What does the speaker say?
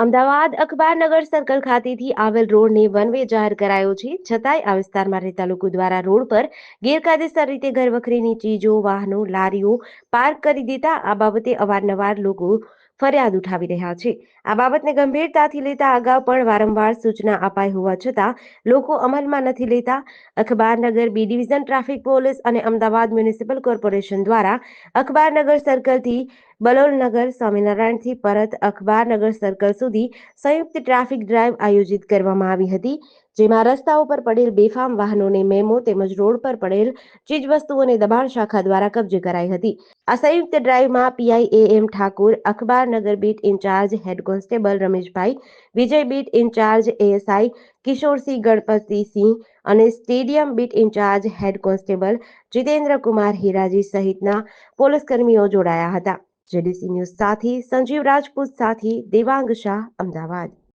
Ahmedabad Akhbarnagar circle ખાતેથી આવેલ રોડને one way જાહેર કરાયો છે. છતાંય આ વિસ્તારમાં રહેતા લોકો દ્વારા રોડ પર ગેરકાયદેસર રીતે ઘરવખરીની ચીજો, વાહનો, લારીઓ પાર્ક કરી દેતા આ બાબતે અવારનવાર લોકો ફરિયાદ ઉઠાવી રહ્યા છે. આ બાબતને ગંભીરતાથી લેતા અગાઉ પણ વારંવાર સૂચના અપાઈ હોવા છતાં લોકો અમલમાં નથી લેતા. Akhbarnagar B division traffic police અને અમદાવાદ મ્યુનિસિપલ કોર્પોરેશન દ્વારા અખબારનગર સર્કલથી બલોલનગર સ્વામિનારાયણથી પરત અખબારનગર સર્કલ સુધી સંયુક્ત ટ્રાફિક ડ્રાઈવ આયોજિત કરવામાં આવી હતી. જેમાં રસ્તાઓ પર પડેલ બેફામ વાહનોને મેમો તેમજ રોડ પર પડેલ ચીજવસ્તુઓને દબાણ શાખા દ્વારા કબજે કરાઈ હતી. આ સંયુક્ત ડ્રાઈવમાં PI A M Thakur Akhbarnagar beat incharge head constable Rameshbhai, Vijay beat incharge ASI, Kishorsinh Ganpatisinh અને stadium beat incharge head constable Jitendra Kumar Hiraji સહિતના પોલીસ કર્મીઓ જોડાયા હતા. જેડીસી ન્યૂઝ સાથી સંજીવ રાજપૂત સાથી દેવાંગ શાહ, અમદાવાદ.